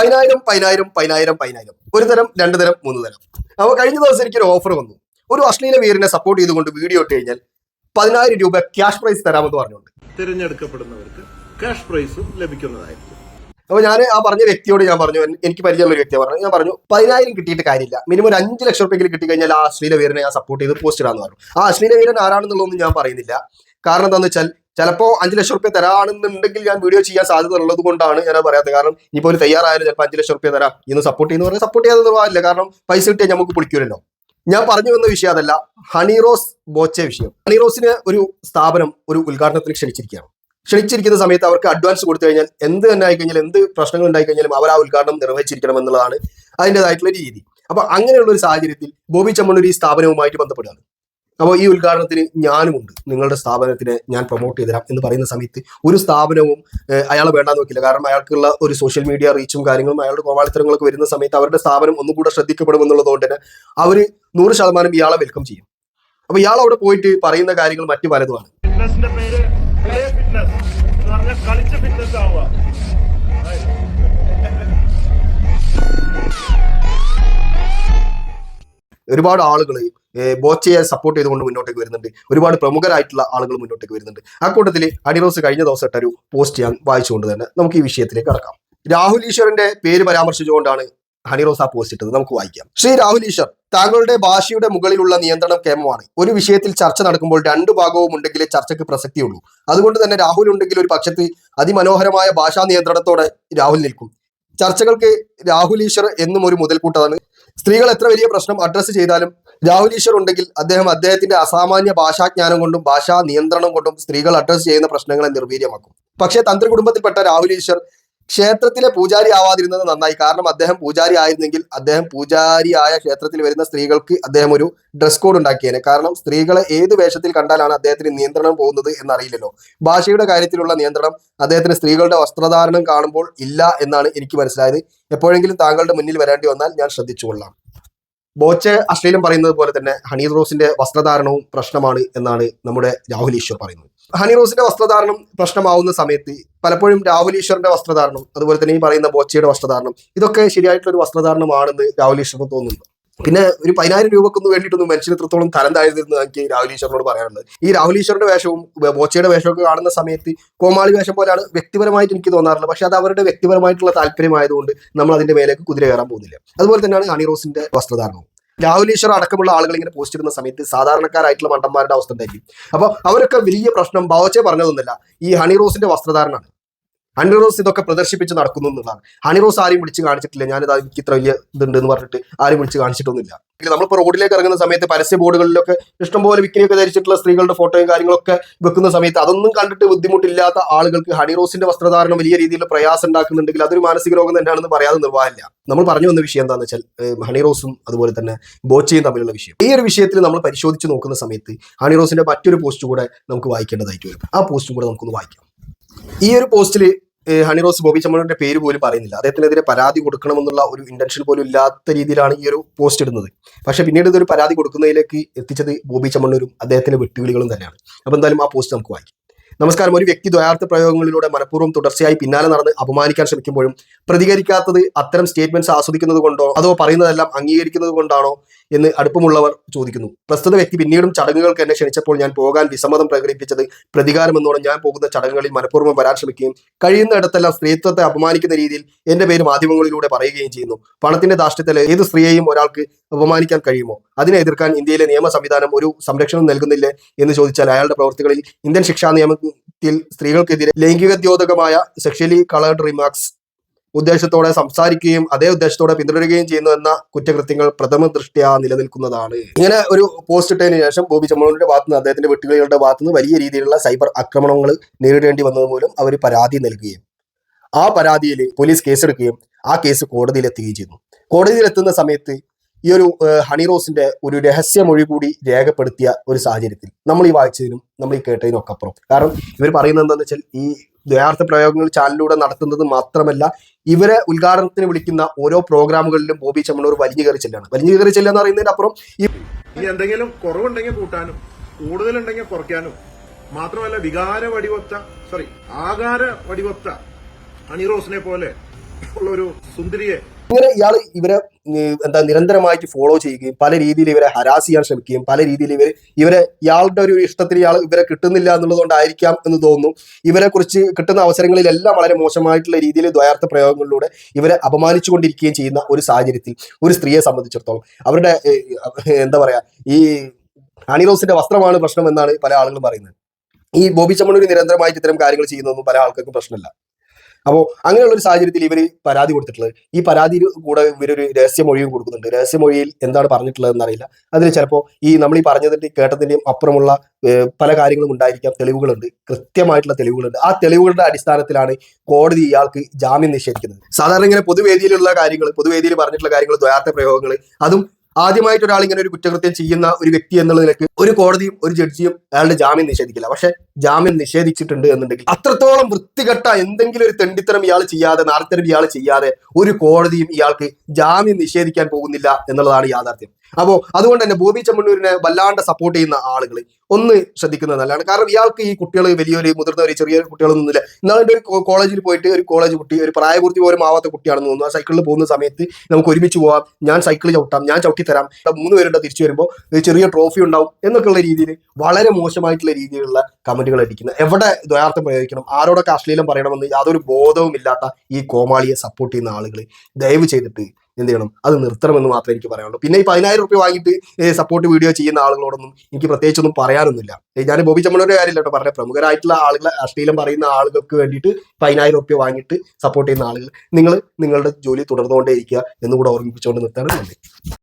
പതിനായിരം പതിനായിരം പതിനായിരം പതിനായിരം. ഒരു തരം രണ്ട് തരം മൂന്ന് തരം. അപ്പോൾ കഴിഞ്ഞ ദിവസം എനിക്കൊരു ഓഫർ വന്നു. ഒരു അശ്ലീല വീരനെ സപ്പോർട്ട് ചെയ്തുകൊണ്ട് വീഡിയോ ഇട്ട് കഴിഞ്ഞാൽ പതിനായിരം രൂപ ക്യാഷ് പ്രൈസ് തരാമെന്ന് പറഞ്ഞുകൊണ്ട്. തിരഞ്ഞെടുക്കപ്പെടുന്നവർക്ക് ക്യാഷ് പ്രൈസും ലഭിക്കുന്നതായിരിക്കും. അപ്പോൾ ഞാൻ ആ പറഞ്ഞ വ്യക്തിയോട് ഞാൻ പറഞ്ഞു എനിക്ക് പരിചയമുള്ള ഒരു വ്യക്തിയാണ് പറഞ്ഞു. ഞാൻ പറഞ്ഞു പതിനായിരം കിട്ടിയിട്ട് കാര്യമില്ല. മിനിമം ഒരു അഞ്ച് ലക്ഷം റുപ്യെങ്കിലും കിട്ടി കഴിഞ്ഞാൽ ആ അശ്ലീല വീരനെ ഞാൻ സപ്പോർട്ട് ചെയ്ത് പോസ്റ്റ് ഇടാന്ന് പറഞ്ഞു. ആ അശ്ലീല വീരൻ ആരാണെന്നുള്ളതൊന്നും ഞാൻ പറയുന്നില്ല. കാരണം എന്താണെന്ന് വെച്ചാൽ ചിലപ്പോൾ അഞ്ച് ലക്ഷം റുപ്യ തരാണെന്നുണ്ടെങ്കിൽ ഞാൻ വീഡിയോ ചെയ്യാൻ സാധ്യത ഉള്ളത് കൊണ്ടാണ് ഞാൻ പറയാത്തത്. കാരണം ഇനിയിപ്പോൾ ഒരു തയ്യാറായാലും ചിലപ്പോൾ അഞ്ച് ലക്ഷം റുപ്യ തരാം. ഇന്ന് സപ്പോർട്ട് ചെയ്യുന്ന പറഞ്ഞാൽ സപ്പോർട്ട് ചെയ്യാതെ നിർവാഹമില്ല കാരണം പൈസ കിട്ടിയാൽ നമുക്ക് പൊളിക്കൂലല്ലോ. ഞാൻ പറഞ്ഞു വന്ന വിഷയം അതല്ല. ഹണിറോസ് ബോച്ചെ വിഷയം. ഹണിറോസിന് ഒരു സ്ഥാപനം ഒരു ഉദ്ഘാടനത്തിന് ക്ഷണിച്ചിരിക്കുകയാണ്. ക്ഷണിച്ചിരിക്കുന്ന സമയത്ത് അവർക്ക് അഡ്വാൻസ് കൊടുത്തു കഴിഞ്ഞാൽ എന്ത് തന്നെ ആയിക്കഴിഞ്ഞാൽ എന്ത് പ്രശ്നങ്ങൾ ഉണ്ടായിക്കഴിഞ്ഞാലും അവർ ആ ഉദ്ഘാടനം നിർവഹിച്ചിരിക്കണം എന്നുള്ളതാണ് അതിന്റെതായിട്ടുള്ള രീതി. അപ്പൊ അങ്ങനെയുള്ള ഒരു സാഹചര്യത്തിൽ ബോബി ചമ്മണ്ണൂർ ഈ സ്ഥാപനവുമായിട്ട് ബന്ധപ്പെടുകയാണ്. അപ്പോൾ ഈ ഉദ്ഘാടനത്തിന് ഞാനുമുണ്ട്. നിങ്ങളുടെ സ്ഥാപനത്തിനെ ഞാൻ പ്രൊമോട്ട് ചെയ്തുതരാം എന്ന് പറയുന്ന സമയത്ത് ഒരു സ്ഥാപനവും അയാൾ വേണ്ടാന്ന് നോക്കില്ല കാരണം അയാൾക്കുള്ള ഒരു സോഷ്യൽ മീഡിയ റീച്ചും കാര്യങ്ങളും അയാളുടെ കോമാളിത്തരങ്ങളൊക്കെ വരുന്ന സമയത്ത് അവരുടെ സ്ഥാപനം ഒന്നും കൂടെ ശ്രദ്ധിക്കപ്പെടും എന്നുള്ളതുകൊണ്ട് തന്നെ അവർ നൂറ് ശതമാനം ഇയാളെ വെൽക്കം ചെയ്യും. അപ്പൊ ഇയാൾ അവിടെ പോയിട്ട് പറയുന്ന കാര്യങ്ങൾ മറ്റു പലതുമാണ്. ഫിറ്റ്നസിന്റെ പേര് ഫിറ്റ്നസ് എന്ന് പറഞ്ഞാൽ ഫിറ്റ്നസ് ആവുക. ഒരുപാട് ആളുകൾ ബോച്ചയെ സപ്പോർട്ട് ചെയ്തുകൊണ്ട് മുന്നോട്ടേക്ക് വരുന്നുണ്ട്. ഒരുപാട് പ്രമുഖരായിട്ടുള്ള ആളുകൾ മുന്നോട്ടേക്ക് വരുന്നുണ്ട്. ആ കൂട്ടത്തിൽ അഡിറോസ് കഴിഞ്ഞ ദിവസം ഇട്ടൊരു പോസ്റ്റ് ഞാൻ വായിച്ചുകൊണ്ട് തന്നെ നമുക്ക് ഈ വിഷയത്തിലേക്ക് കടക്കാം. രാഹുൽ ഈശ്വറിന്റെ പേര് പരാമർശിച്ചുകൊണ്ടാണ് ഹണിറോസ് പോസ്റ്റ് ഇട്ടത്. നമുക്ക് വായിക്കാം. ശ്രീ രാഹുൽ ഈശ്വർ താങ്കളുടെ ഭാഷയുടെ മുകളിലുള്ള നിയന്ത്രണം കേമമാണ്. ഒരു വിഷയത്തിൽ ചർച്ച നടക്കുമ്പോൾ രണ്ടു ഭാഗവും ഉണ്ടെങ്കിലേ ചർച്ചയ്ക്ക് പ്രസക്തിയുള്ളൂ. അതുകൊണ്ട് തന്നെ രാഹുൽ ഉണ്ടെങ്കിൽ ഒരു പക്ഷത്ത് അതിമനോഹരമായ ഭാഷാ നിയന്ത്രണത്തോടെ രാഹുൽ നിൽക്കും. ചർച്ചകൾക്ക് രാഹുൽ ഈശ്വർ എന്നും ഒരു മുതൽക്കൂട്ടമാണ് സ്ത്രീകൾ എത്ര വലിയ പ്രശ്നം അഡ്രസ്സ് ചെയ്താലും രാഹുൽ ഈശ്വർ ഉണ്ടെങ്കിൽ അദ്ദേഹം അദ്ദേഹത്തിന്റെ അസാമാന്യ ഭാഷാജ്ഞാനം കൊണ്ടും ഭാഷാ നിയന്ത്രണം കൊണ്ടും സ്ത്രീകൾ അഡ്രസ്സ് ചെയ്യുന്ന പ്രശ്നങ്ങളെ നിർവീര്യമാക്കും. പക്ഷേ തന്ത്രി കുടുംബത്തിൽപ്പെട്ട രാഹുൽ ഈശ്വർ ക്ഷേത്രത്തിലെ പൂജാരി ആവാതിരുന്നത് നന്നായി. കാരണം അദ്ദേഹം പൂജാരി ആയിരുന്നെങ്കിൽ അദ്ദേഹം പൂജാരിയായ ക്ഷേത്രത്തിൽ വരുന്ന സ്ത്രീകൾക്ക് അദ്ദേഹം ഒരു ഡ്രസ് കോഡ് ഉണ്ടാക്കിയേനെ. കാരണം സ്ത്രീകളെ ഏത് വേഷത്തിൽ കണ്ടാലാണ് അദ്ദേഹത്തിന് നിയന്ത്രണം പോകുന്നത് എന്നറിയില്ലല്ലോ. ഭാഷയുടെ കാര്യത്തിലുള്ള നിയന്ത്രണം അദ്ദേഹത്തിന് സ്ത്രീകളുടെ വസ്ത്രധാരണം കാണുമ്പോൾ ഇല്ല എന്നാണ് എനിക്ക് മനസ്സിലായത്. എപ്പോഴെങ്കിലും താങ്കളുടെ മുന്നിൽ വരേണ്ടി വന്നാൽ ഞാൻ ശ്രദ്ധിച്ചുകൊള്ളാം ബോച്ചെ അശ്ലീലം പറയുന്നത് പോലെ തന്നെ ഹണി റോസിന്റെ വസ്ത്രധാരണവും പ്രശ്നമാണ് എന്നാണ് നമ്മുടെ രാഹുൽ ഈശ്വർ പറയുന്നത്. ഹണി റോസിന്റെ വസ്ത്രധാരണം പ്രശ്നമാവുന്ന സമയത്ത് പലപ്പോഴും രാഹുൽ ഈശ്വറിന്റെ വസ്ത്രധാരണം അതുപോലെ തന്നെ ഈ പറയുന്ന ബോച്ചയുടെ വസ്ത്രധാരണം ഇതൊക്കെ ശരിയായിട്ടുള്ള ഒരു വസ്ത്രധാരണമാണെന്ന് രാഹുൽ ഈശ്വറിന് തോന്നുന്നു പിന്നെ ഒരു പതിനായിരം രൂപക്കൊന്നും വേണ്ടിയിട്ടൊന്നും മനുഷ്യന് എത്രത്തോളം തരം താഴ്ന്നിരുന്നു എനിക്ക് രാഹുൽ ഈശ്വറിനോട് പറയാനുള്ളത്. ഈ രാഹുൽ ഈശ്വറിന്റെ വേഷവും ബോച്ചയുടെ വേഷമൊക്കെ കാണുന്ന സമയത്ത് കോമാളി വേഷം പോലെയാണ് വ്യക്തിപരമായിട്ട് എനിക്ക് തോന്നാറുള്ളത്. പക്ഷെ അത് അവരുടെ വ്യക്തിപരമായിട്ടുള്ള താല്പര്യമായതുകൊണ്ട് നമ്മൾ അതിന്റെ മേലേക്ക് കുതിര കയറാൻ പോകുന്നില്ല. അതുപോലെ തന്നെയാണ് ഹണി റോസിന്റെ വസ്ത്രധാരണവും. രാഹുൽ ഈശ്വർ അടക്കമുള്ള ആളുകൾ ഇങ്ങനെ പോസ്റ്റ് ഇടുന്ന സമയത്ത് സാധാരണക്കാരായിട്ടുള്ള മണ്ടന്മാരുടെ അവസ്ഥ എന്തായിരിക്കും? അപ്പോൾ അവരൊക്കെ വലിയ പ്രശ്നം ബാവച്ചെ പറഞ്ഞതൊന്നുമല്ല. ഈ ഹണി റോസിന്റെ വസ്ത്രധാരണമാണ് ഹണി റോസ് ഇതൊക്കെ പ്രദർശിപ്പിച്ച് നടക്കുന്നു എന്നുള്ളതാണ്. ഹണി റോസ് ആരെയും വിളിച്ച് കാണിച്ചിട്ടില്ല. ഞാനിത് എനിക്ക് ഇത്ര വലിയ ഇതുണ്ട് എന്ന് പറഞ്ഞിട്ട് ആരും വിളിച്ച് കാണിച്ചിട്ടൊന്നുമില്ല. നമ്മളിപ്പോൾ റോഡിലേക്ക് ഇറങ്ങുന്ന സമയത്ത് പരസ്യ ബോർഡുകളിലൊക്കെ ഇഷ്ടംപോലെ വിക്കിനിയൊക്കെ ധരിച്ചിട്ടുള്ള സ്ത്രീകളുടെ ഫോട്ടോയും കാര്യങ്ങളൊക്കെ വെക്കുന്ന സമയത്ത് അതൊന്നും കണ്ടിട്ട് ബുദ്ധിമുട്ടില്ലാത്ത ആളുകൾക്ക് ഹണി റോസിന്റെ വസ്ത്രധാരണം വലിയ രീതിയിൽ പ്രയാസം ഉണ്ടാക്കുന്നുണ്ടെങ്കിൽ അതൊരു മാനസിക രോഗം തന്നെയാണെന്ന് പറയാതെ നിർവാഹമില്ല. നമ്മൾ പറഞ്ഞു വന്ന വിഷയം എന്താണെന്ന് വെച്ചാൽ ഹണി റോസും അതുപോലെ തന്നെ ബോച്ചയും തമ്മിലുള്ള വിഷയം. ഈ ഒരു വിഷയത്തിൽ നമ്മൾ പരിശോധിച്ച് നോക്കുന്ന സമയത്ത് ഹണി റോസിന്റെ മറ്റൊരു പോസ്റ്റ് കൂടെ നമുക്ക് വായിക്കേണ്ടതായിട്ട് വരും. ആ പോസ്റ്റും കൂടെ നമുക്കൊന്ന് വായിക്കാം. ഈ ഒരു പോസ്റ്റിൽ ഹണി റോസ് ബോബി ചമ്മണിന്റെ പേര് പോലും പറയുന്നില്ല. അദ്ദേഹത്തിനെതിരെ പരാതി കൊടുക്കണമെന്നുള്ള ഒരു ഇന്റൻഷൻ പോലും ഇല്ലാത്ത രീതിയിലാണ് ഈ ഒരു പോസ്റ്റ് ഇടുന്നത്. പക്ഷേ പിന്നീട് ഇതൊരു പരാതി കൊടുക്കുന്നതിലേക്ക് എത്തിച്ചത് ബോബി ചമ്മണ്ണൂരും അദ്ദേഹത്തിന്റെ വെട്ടുവിളികളും തന്നെയാണ്. അപ്പൊ എന്തായാലും ആ പോസ്റ്റ് നമുക്ക് വായിക്കാം. നമസ്കാരം. ഒരു വ്യക്തി ദ്വയാർത്ഥ പ്രയോഗങ്ങളിലൂടെ മനഃപൂർവം തുടർച്ചയായി പിന്നാലെ നടന്ന് അപമാനിക്കാൻ ശ്രമിക്കുമ്പോഴും പ്രതികരിക്കാത്തത് അത്തരം സ്റ്റേറ്റ്മെന്റ്സ് ആസ്വദിക്കുന്നത് കൊണ്ടോ അതോ പറയുന്നതെല്ലാം അംഗീകരിക്കുന്നത് കൊണ്ടാണോ എന്ന് അടുപ്പമുള്ളവർ ചോദിക്കുന്നു. പ്രസ്തുത വ്യക്തി പിന്നീടും ചടങ്ങുകൾക്ക് എന്നെ ക്ഷണിച്ചപ്പോൾ ഞാൻ പോകാൻ വിസമ്മതം പ്രകടിപ്പിച്ചത് പ്രതികാരമെന്നോടെ ഞാൻ പോകുന്ന ചടങ്ങുകളിൽ മനഃപൂർവം വരാൻ ശ്രമിക്കുകയും കഴിയുന്ന ഇടത്തെല്ലാം സ്ത്രീത്വത്തെ അപമാനിക്കുന്ന രീതിയിൽ എന്റെ പേര് മാധ്യമങ്ങളിലൂടെ പറയുകയും ചെയ്യുന്നു. പണത്തിന്റെ ദാഷ്ട്യത്തിൽ ഏത് സ്ത്രീയെയും ഒരാൾക്ക് അപമാനിക്കാൻ കഴിയുമോ? അതിനെ എതിർക്കാൻ ഇന്ത്യയിലെ നിയമ സംവിധാനം ഒരു സംരക്ഷണം നൽകുന്നില്ലേ എന്ന് ചോദിച്ചാൽ അയാളുടെ പ്രവർത്തികളിൽ ഇന്ത്യൻ ശിക്ഷാ നിയമത്തിൽ സ്ത്രീകൾക്കെതിരെ ലൈംഗികദ്യോതകമായ സെക്ഷലി കളേർഡ് റിമാർക്സ് ഉദ്ദേശത്തോടെ സംസാരിക്കുകയും അതേ ഉദ്ദേശത്തോടെ പിന്തുടരുകയും ചെയ്യുന്നു എന്ന കുറ്റകൃത്യങ്ങൾ പ്രഥമ ദൃഷ്ടിയാ നിലനിൽക്കുന്നതാണ്. ഇങ്ങനെ ഒരു പോസ്റ്റ് ഇട്ടതിന് ശേഷം ബോബി ചമ്മളുടെ ഭാഗത്തുനിന്ന് അദ്ദേഹത്തിന്റെ വെട്ടുകളികളുടെ ഭാഗത്തുനിന്ന് വലിയ രീതിയിലുള്ള സൈബർ ആക്രമണങ്ങൾ നേരിടേണ്ടി വന്നത് മൂലം അവർ പരാതി നൽകുകയും ആ പരാതിയിൽ പോലീസ് കേസെടുക്കുകയും ആ കേസ് കോടതിയിൽ എത്തുകയും ചെയ്യുന്നു കോടതിയിൽ എത്തുന്ന സമയത്ത് ഈ ഒരു ഹണി റോസിന്റെ ഒരു രഹസ്യമൊഴി കൂടി രേഖപ്പെടുത്തിയ ഒരു സാഹചര്യത്തിൽ നമ്മൾ ഈ വായിച്ചതിനും നമ്മൾ ഈ കേട്ടതിനും ഒക്കെ അപ്പുറം. കാരണം ഇവർ പറയുന്നത് എന്താണെന്ന് വെച്ചാൽ ഈ ദ്വയാർത്ഥ പ്രയോഗങ്ങൾ ചാനലിലൂടെ നടത്തുന്നത് മാത്രമല്ല ഇവരെ ഉദ്ഘാടനത്തിന് വിളിക്കുന്ന ഓരോ പ്രോഗ്രാമുകളിലും ബോബി ചമ്മണൂർ വലിഞ്ഞു കയറി ചെല്ലാണ് വലിഞ്ഞു കയറി ചെല്ലുക എന്ന് പറയുന്നതിന്റെ അപ്പുറം ഈ ഇനി എന്തെങ്കിലും കുറവുണ്ടെങ്കിൽ കൂട്ടാനും കൂടുതലുണ്ടെങ്കിൽ കുറയ്ക്കാനും മാത്രമല്ല വികാര വടിവത്ത സോറി ആകാര വടിവത്ത അണിറോസിനെ പോലെ ഉള്ള ഒരു സുന്ദരിയെ ഇങ്ങനെ ഇയാൾ ഇവരെ എന്താ നിരന്തരമായിട്ട് ഫോളോ ചെയ്യുകയും പല രീതിയിൽ ഇവരെ ഹരാസ് ചെയ്യാൻ ശ്രമിക്കുകയും പല രീതിയിൽ ഇവർ ഇവരെ ഇയാളുടെ ഒരു ഇഷ്ടത്തിന് ഇയാൾ ഇവരെ കിട്ടുന്നില്ല എന്നുള്ളതുകൊണ്ടായിരിക്കാം എന്ന് തോന്നുന്നു ഇവരെ കുറിച്ച് കിട്ടുന്ന അവസരങ്ങളിലെല്ലാം വളരെ മോശമായിട്ടുള്ള രീതിയിൽ ദ്വയാർത്ഥ പ്രയോഗങ്ങളിലൂടെ ഇവരെ അപമാനിച്ചുകൊണ്ടിരിക്കുകയും ചെയ്യുന്ന ഒരു സാഹചര്യത്തിൽ ഒരു സ്ത്രീയെ സംബന്ധിച്ചിടത്തോളം. അവരുടെ എന്താ പറയാ ഈ അണിറോസിന്റെ വസ്ത്രമാണ് പ്രശ്നം എന്നാണ് പല ആളുകളും പറയുന്നത്. ഈ ബോബി ചമ്മണൂര് നിരന്തരമായിട്ട് ഇത്തരം കാര്യങ്ങൾ ചെയ്യുന്നതൊന്നും പല ആൾക്കാർക്കും പ്രശ്നമില്ല. അപ്പോൾ അങ്ങനെയുള്ള ഒരു സാഹചര്യത്തിൽ ഇവർ പരാതി കൊടുത്തിട്ടുള്ളത്. ഈ പരാതി കൂടെ ഇവരൊരു രഹസ്യമൊഴിയും കൊടുക്കുന്നുണ്ട്. രഹസ്യമൊഴിയിൽ എന്താണ് പറഞ്ഞിട്ടുള്ളത് അറിയില്ല. അതിൽ ചിലപ്പോൾ ഈ നമ്മൾ ഈ പറഞ്ഞതിന്റെ കേട്ടതിന്റെയും അപ്പുറമുള്ള പല കാര്യങ്ങളും ഉണ്ടായിരിക്കാം. തെളിവുകളുണ്ട്. കൃത്യമായിട്ടുള്ള തെളിവുകളുണ്ട്. ആ തെളിവുകളുടെ അടിസ്ഥാനത്തിലാണ് കോടതി ഇയാൾക്ക് ജാമ്യം നിഷേധിക്കുന്നത്. സാധാരണ ഇങ്ങനെ പൊതുവേദിയിലുള്ള കാര്യങ്ങൾ പൊതുവേദിയിൽ പറഞ്ഞിട്ടുള്ള കാര്യങ്ങൾ ദ്വയാർത്ഥ പ്രയോഗങ്ങൾ അതും ആദ്യമായിട്ട് ഒരാൾ ഇങ്ങനെ ഒരു കുറ്റകൃത്യം ചെയ്യുന്ന ഒരു വ്യക്തി എന്നുള്ള നിലയ്ക്ക് ഒരു കോടതിയും ഒരു ജഡ്ജിയും അയാളുടെ ജാമ്യം നിഷേധിക്കില്ല. പക്ഷെ ജാമ്യം നിഷേധിച്ചിട്ടുണ്ട് എന്നുണ്ടെങ്കിൽ അത്രത്തോളം വൃത്തികെട്ട എന്തെങ്കിലും ഒരു തെണ്ടിത്തരം ഇയാൾ ചെയ്യാതെ നാർത്തരം ഇയാൾ ചെയ്യാതെ ഒരു കോടതിയും ഇയാൾക്ക് ജാമ്യം നിഷേധിക്കാൻ പോകുന്നില്ല എന്നുള്ളതാണ് യാഥാർത്ഥ്യം. അപ്പോ അതുകൊണ്ട് തന്നെ ബോബി ചെമ്മണ്ണൂരിനെ വല്ലാണ്ട് സപ്പോർട്ട് ചെയ്യുന്ന ആളുകൾ ഒന്ന് ശ്രദ്ധിക്കുന്നത് നല്ലതാണ് കാരണം ഇയാൾക്ക് ഈ കുട്ടികൾ വലിയൊരു മുതിർന്നവർ ചെറിയ കുട്ടികളൊന്നുമില്ല ഇന്നാളെ ഒരു കോളേജിൽ പോയിട്ട് ഒരു കോളേജ് കുട്ടി ഒരു പ്രായപൂർത്തി പോലും ആവാത്ത കുട്ടിയാണെന്ന് തോന്നുന്നു. ആ സൈക്കിളിൽ പോകുന്ന സമയത്ത് നമുക്ക് ഒരുമിച്ച് പോവാം. ഞാൻ സൈക്കിൾ ചവിട്ടാം. ഞാൻ ചവിട്ടി തരാം. മൂന്ന് പേരുടെ തിരിച്ചു വരുമ്പോൾ ചെറിയ ട്രോഫി ഉണ്ടാവും എന്നൊക്കെയുള്ള രീതിയിൽ വളരെ മോശമായിട്ടുള്ള രീതിയിലുള്ള കമന്റുകൾ അടിക്കുന്നത് എവിടെ ദ്വയാർത്ഥം പ്രയോഗിക്കണം? ആരോടൊക്കെ അശ്ലീലം പറയണമെന്ന് യാതൊരു ബോധവും ഇല്ലാത്ത ഈ കോമാളിയെ സപ്പോർട്ട് ചെയ്യുന്ന ആളുകൾ ദയവ് ചെയ്തിട്ട് എന്ത് ചെയ്യണം? അത് നിർത്തണമെന്ന് മാത്രമേ എനിക്ക് പറയാനുള്ളൂ. പിന്നെ ഈ പതിനായിരം റുപ്യ വാങ്ങിയിട്ട് സപ്പോർട്ട് വീഡിയോ ചെയ്യുന്ന ആളുകളോടൊന്നും എനിക്ക് പ്രത്യേകിച്ചൊന്നും പറയാനൊന്നുമില്ല. ഞാൻ ബോബി ചമ്മളുടെ കാര്യമില്ല കേട്ടോ പറഞ്ഞ. പ്രമുഖരായിട്ടുള്ള ആളുകളെ അശ്ലീലം പറയുന്ന ആളുകൾക്ക് വേണ്ടിയിട്ട് പതിനായിരം റുപ്യ വാങ്ങിയിട്ട് സപ്പോർട്ട് ചെയ്യുന്ന ആളുകൾ. നിങ്ങൾ നിങ്ങളുടെ ജോലി തുടർന്നുകൊണ്ടേ ഇരിക്കുക എന്നുകൂടെ ഓർമ്മിപ്പിച്ചുകൊണ്ട് നിർത്താനുണ്ട് നന്ദി.